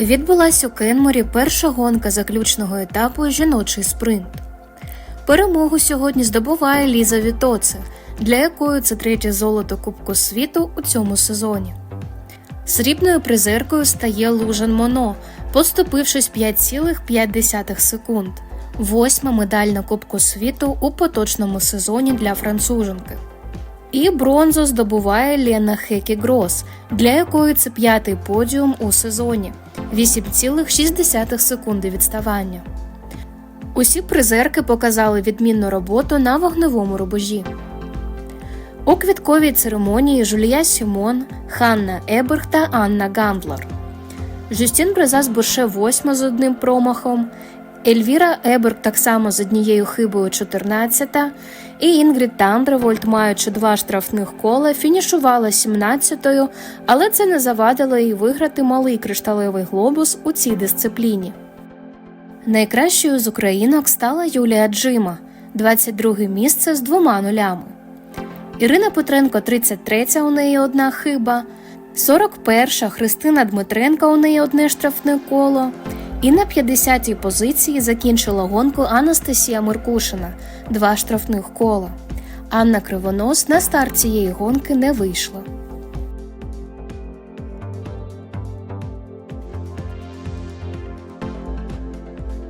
Відбулась у Кенморі перша гонка заключного етапу жіночий спринт. Перемогу сьогодні здобуває Ліза Вітоце, для якої це третє золото Кубку світу у цьому сезоні. Срібною призеркою стає Лужан Моно, поступившись 5,5 секунд. Восьма медаль на Кубку світу у поточному сезоні для француженки. І бронзу здобуває Лена Хекі Грос, для якої це п'ятий подіум у сезоні 8,6 секунди відставання. Усі призерки показали відмінну роботу на вогневому рубежі. У квітковій церемонії Жулія Сімон, Ханна Еберг та Анна Гандлер. Жюстін Брезас Бурше восьма з одним промахом, Ельвіра Еберг так само з однією хибою 14-та і Інгрід Тандревольт, маючи два штрафних кола, фінішувала 17-ю, але це не завадило їй виграти малий кришталевий глобус у цій дисципліні. Найкращою з українок стала Юлія Джима, 22 місце з двома нулями. Ірина Петренко 33 у неї одна хиба, 41 Христина Дмитренко у неї одне штрафне коло. І на 50-й позиції закінчила гонку Анастасія Меркушина, два штрафних кола. Анна Кривонос на старт цієї гонки не вийшла.